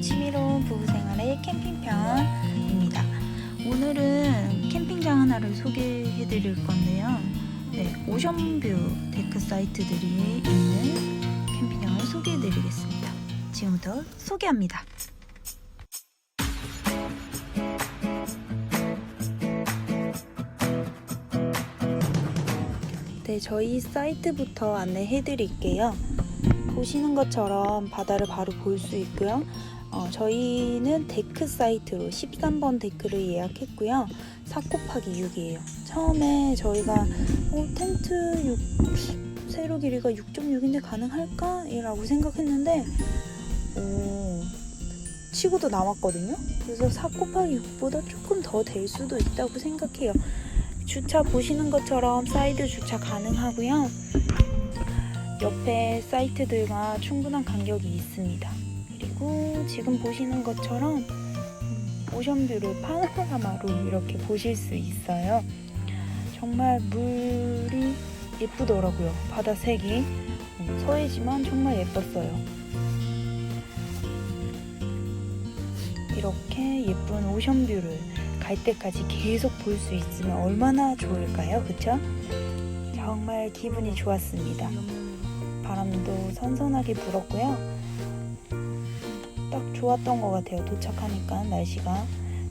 취미로운 부부생활의 캠핑편입니다. 오늘은 캠핑장 하나를 소개해 드릴 건데요. 네, 오션뷰 데크 사이트들이 있는 캠핑장을 소개해 드리겠습니다. 지금부터 소개합니다. 네, 저희 사이트부터 안내해 드릴게요. 보시는 것처럼 바다를 바로 볼 수 있고요. 어, 저희는 데크 사이트로 13번 데크를 예약했고요. 4 곱하기 6이에요. 처음에 저희가 어, 텐트 6, 세로 길이가 6.6인데 가능할까? 라고 생각했는데 오, 치고도 남았거든요. 그래서 4 곱하기 6보다 조금 더 될 수도 있다고 생각해요. 주차 보시는 것처럼 사이드 주차 가능하고요. 옆에 사이트들과 충분한 간격이 있습니다. 그리고 지금 보시는 것처럼 음, 오션뷰를 파노라마로 이렇게 보실 수 있어요. 정말 물이 예쁘더라고요. 바다 색이 음, 서해지만 정말 예뻤어요. 이렇게 예쁜 오션뷰를 갈 때까지 계속 볼 수 있으면 얼마나 좋을까요? 그쵸? 정말 기분이 좋았습니다. 바람도 선선하게 불었고요. 딱 좋았던 것 같아요. 도착하니까 날씨가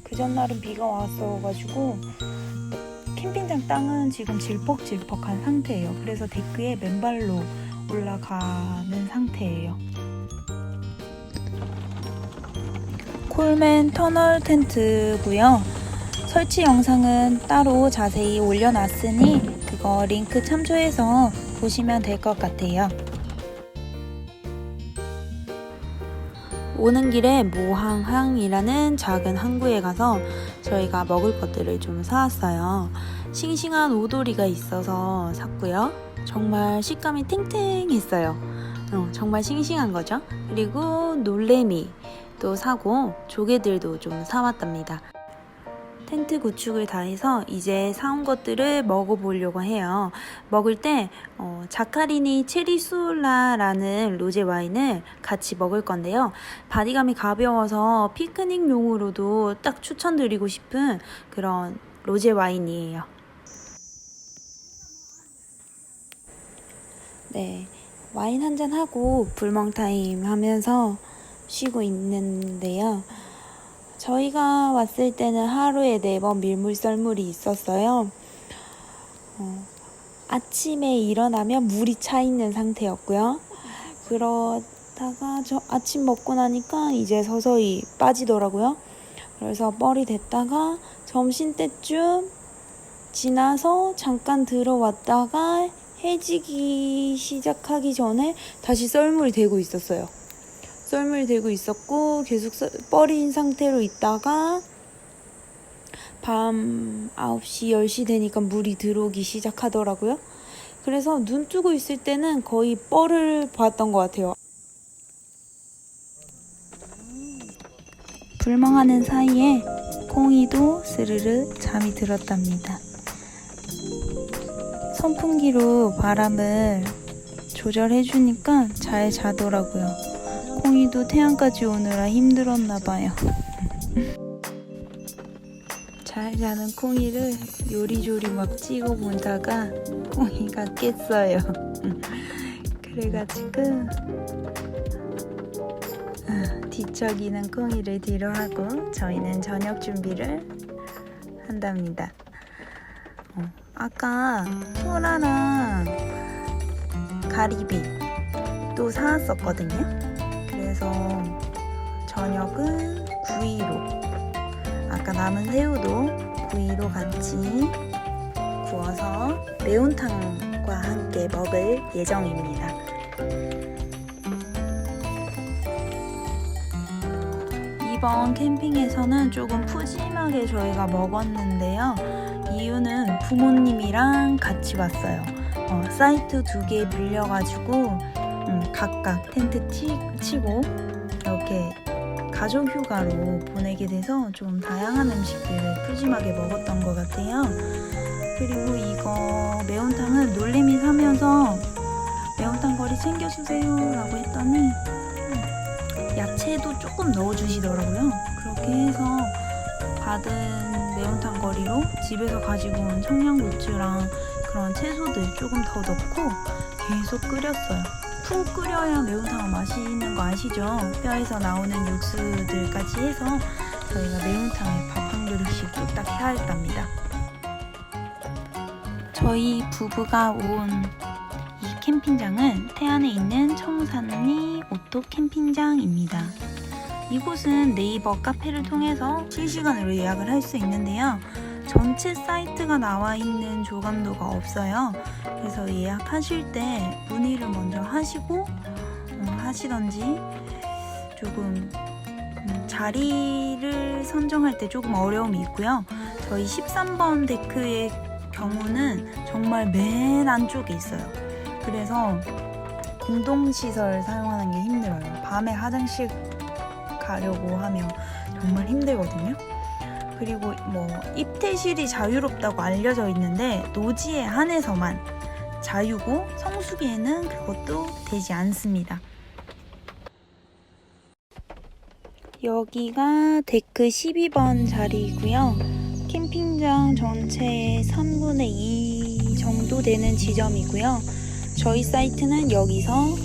그 전날은 비가 왔어가지고 캠핑장 땅은 지금 질퍽질퍽한 상태예요. 그래서 데크에 맨발로 올라가는 상태예요. 콜맨 터널 텐트고요. 설치 영상은 따로 자세히 올려놨으니 그거 링크 참조해서 보시면 될 것 같아요. 오는 길에 모항항이라는 작은 항구에 가서 저희가 먹을 것들을 좀 사왔어요. 싱싱한 오돌이가 있어서 샀고요. 정말 식감이 탱탱했어요. 어, 정말 싱싱한 거죠. 그리고 놀래미 또 사고 조개들도 좀 사왔답니다. 텐트 구축을 다 해서 이제 사온 것들을 먹어보려고 해요. 먹을 때 어, 자카리니 체리술라라는 로제 와인을 같이 먹을 건데요. 바디감이 가벼워서 피크닉용으로도 딱 추천드리고 싶은 그런 로제 와인이에요. 네, 와인 한잔 하고 불멍 타임 하면서 쉬고 있는데요. 저희가 왔을 때는 하루에 네 번 밀물 썰물이 있었어요. 어, 아침에 일어나면 물이 차 있는 상태였고요. 그러다가 저 아침 먹고 나니까 이제 서서히 빠지더라고요. 그래서 뻘이 됐다가 점심 때쯤 지나서 잠깐 들어왔다가 해지기 시작하기 전에 다시 썰물이 되고 있었어요. 썰물 되고 있었고 계속 썰- 뻘인 상태로 있다가 밤 9시, 10시 되니까 물이 들어오기 시작하더라고요. 그래서 눈 뜨고 있을 때는 거의 뻘을 봤던 것 같아요. 불멍하는 사이에 콩이도 스르르 잠이 들었답니다. 선풍기로 바람을 조절해주니까 잘 자더라고요. 콩이도 태양까지 오느라 힘들었나 봐요. 잘 자는 콩이를 요리조리 막 찍어 보다가 콩이가 깼어요. 그래가지고 아, 뒤척이는 콩이를 뒤로 하고 저희는 저녁 준비를 한답니다. 어, 아까 소라랑 가리비 또 사왔었거든요. 그래서 저녁은 구이로 아까 남은 새우도 구이로 같이 구워서 매운탕과 함께 먹을 예정입니다. 이번 캠핑에서는 조금 푸짐하게 저희가 먹었는데요. 이유는 부모님이랑 같이 왔어요. 어, 사이트 두 개 빌려가지고 음, 각각 텐트 치, 치고 이렇게 가족 휴가로 보내게 돼서 좀 다양한 음식들을 푸짐하게 먹었던 것 같아요. 그리고 이거 매운탕은 놀림이 사면서 매운탕 거리 챙겨주세요 라고 했더니 음, 야채도 조금 넣어주시더라고요. 그렇게 해서 받은 매운탕 거리로 집에서 가지고 온 청양고추랑 그런 채소들 조금 더 넣고 계속 끓였어요. 푹 끓여야 매운탕은 맛있는 거 아시죠? 뼈에서 나오는 육수들까지 해서 저희가 매운탕에 밥 한 그릇씩 뚝딱 해야 했답니다. 저희 부부가 온 이 캠핑장은 태안에 있는 청산리 오토 캠핑장입니다. 이곳은 네이버 카페를 통해서 실시간으로 예약을 할 수 있는데요. 전체 사이트가 나와 있는 조감도가 없어요. 그래서 예약하실 때 문의를 먼저 하시고 음, 하시던지 조금 음, 자리를 선정할 때 조금 어려움이 있고요. 저희 13번 데크의 경우는 정말 맨 안쪽에 있어요. 그래서 공동시설 사용하는 게 힘들어요. 밤에 화장실 가려고 하면 정말 힘들거든요. 그리고 뭐 입퇴실이 자유롭다고 알려져 있는데 노지에 한해서만 자유고 성수기에는 그것도 되지 않습니다. 여기가 데크 12번 자리이고요. 캠핑장 전체의 3분의 2 정도 되는 지점이고요. 저희 사이트는 여기서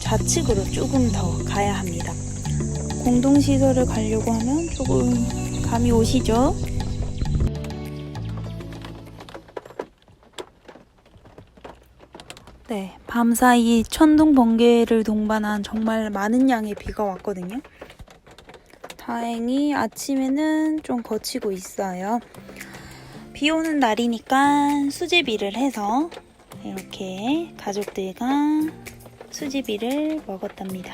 좌측으로 조금 더 가야 합니다. 공동시설을 가려고 하면 조금 감이 오시죠? 네, 밤사이 천둥 번개를 동반한 정말 많은 양의 비가 왔거든요. 다행히 아침에는 좀 거치고 있어요. 비 오는 날이니까 수제비를 해서 이렇게 가족들과 수제비를 먹었답니다.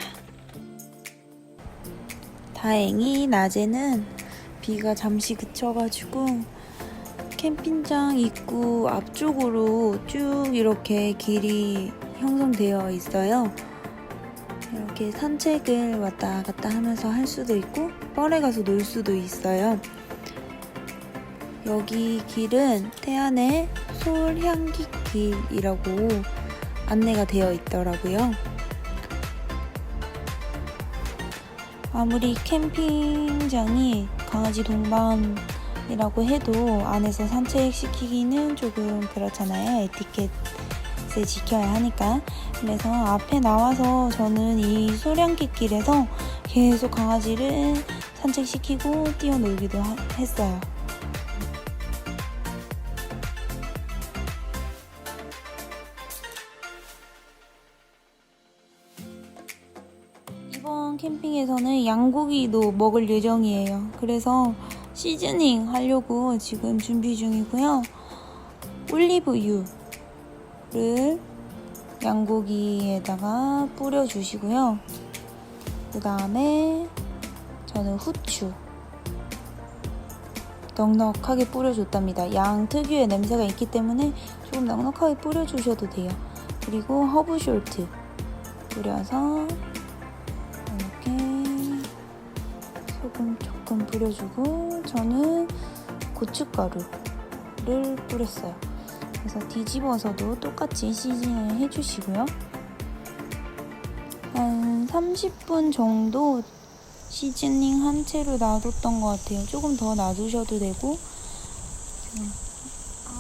다행히 낮에는 비가 잠시 그쳐가지고 캠핑장 입구 앞쪽으로 쭉 이렇게 길이 형성되어 있어요. 이렇게 산책을 왔다 갔다 하면서 할 수도 있고 뻘에 가서 놀 수도 있어요. 여기 길은 태안의 솔향기 길이라고 안내가 되어 있더라고요. 아무리 캠핑장이 강아지 동반이라고 해도 안에서 산책시키기는 조금 그렇잖아요. 에티켓을 지켜야 하니까. 그래서 앞에 나와서 저는 이 소량길 길에서 계속 강아지를 산책시키고 뛰어놀기도 하- 했어요. 캠핑에서는 양고기도 먹을 예정이에요. 그래서 시즈닝 하려고 지금 준비 중이고요. 올리브유를 양고기에다가 뿌려주시고요. 그 다음에 저는 후추 넉넉하게 뿌려줬답니다. 양 특유의 냄새가 있기 때문에 조금 넉넉하게 뿌려주셔도 돼요. 그리고 허브 숄트 뿌려서 소금 조금 뿌려주고 저는 고춧가루를 뿌렸어요. 그래서 뒤집어서도 똑같이 시즌을 해주시고요. 한 30분 정도 시즈닝 한 채로 놔뒀던 것 같아요. 조금 더 놔두셔도 되고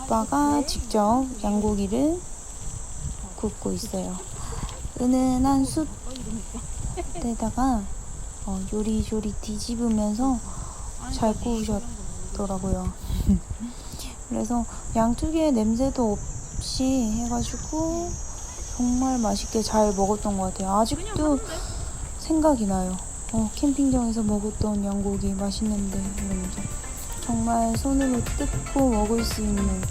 오빠가 직접 양고기를 굽고 있어요. 은은한 숯에다가 어, 요리조리 뒤집으면서 잘 구우셨더라고요. 그래서 양특유의 냄새도 없이 해가지고 정말 맛있게 잘 먹었던 것 같아요. 아직도 생각이 나요. 어, 캠핑장에서 먹었던 양고기 맛있는데 이러면서 정말 손으로 뜯고 먹을 수 있는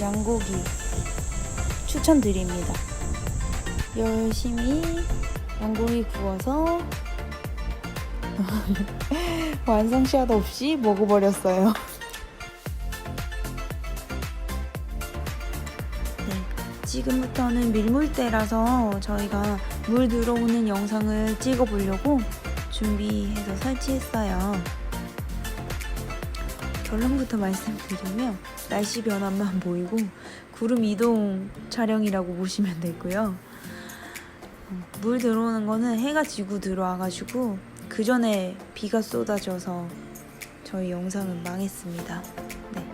양고기 추천드립니다. 열심히 양고기 구워서 완성샷 없이 먹어버렸어요. 네, 지금부터는 밀물대라서 저희가 물 들어오는 영상을 찍어보려고 준비해서 설치했어요. 결론부터 말씀드리면 날씨 변화만 보이고 구름 이동 촬영이라고 보시면 되고요. 음, 물 들어오는 거는 해가 지고 들어와가지고 그 전에 비가 쏟아져서 저희 영상은 망했습니다. 네.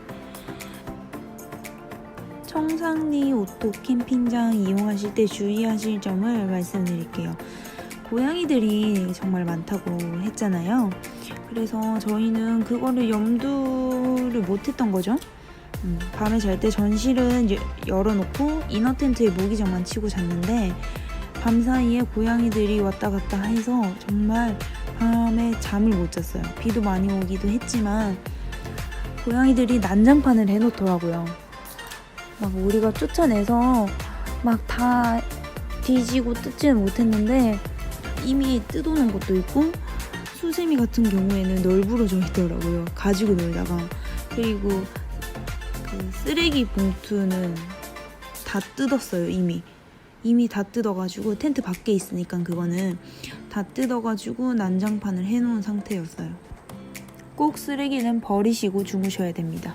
청상리 오토 캠핑장 이용하실 때 주의하실 점을 말씀드릴게요. 고양이들이 정말 많다고 했잖아요. 그래서 저희는 그거를 염두를 못했던 거죠. 음, 밤에 잘 때 전실은 여- 열어놓고 이너 텐트에 모기장만 치고 잤는데 밤 사이에 고양이들이 왔다 갔다 해서 정말 밤에 잠을 못 잤어요. 비도 많이 오기도 했지만 고양이들이 난장판을 해놓더라고요. 막 우리가 쫓아내서 막 다 뒤지고 뜯지는 못했는데 이미 뜯어놓은 것도 있고 수세미 같은 경우에는 널브러져 있더라고요. 가지고 놀다가 그리고 그 쓰레기 봉투는 다 뜯었어요 이미 이미 다 뜯어가지고 텐트 밖에 있으니까 그거는 다 뜯어가지고 난장판을 해놓은 상태였어요. 꼭 쓰레기는 버리시고 주무셔야 됩니다.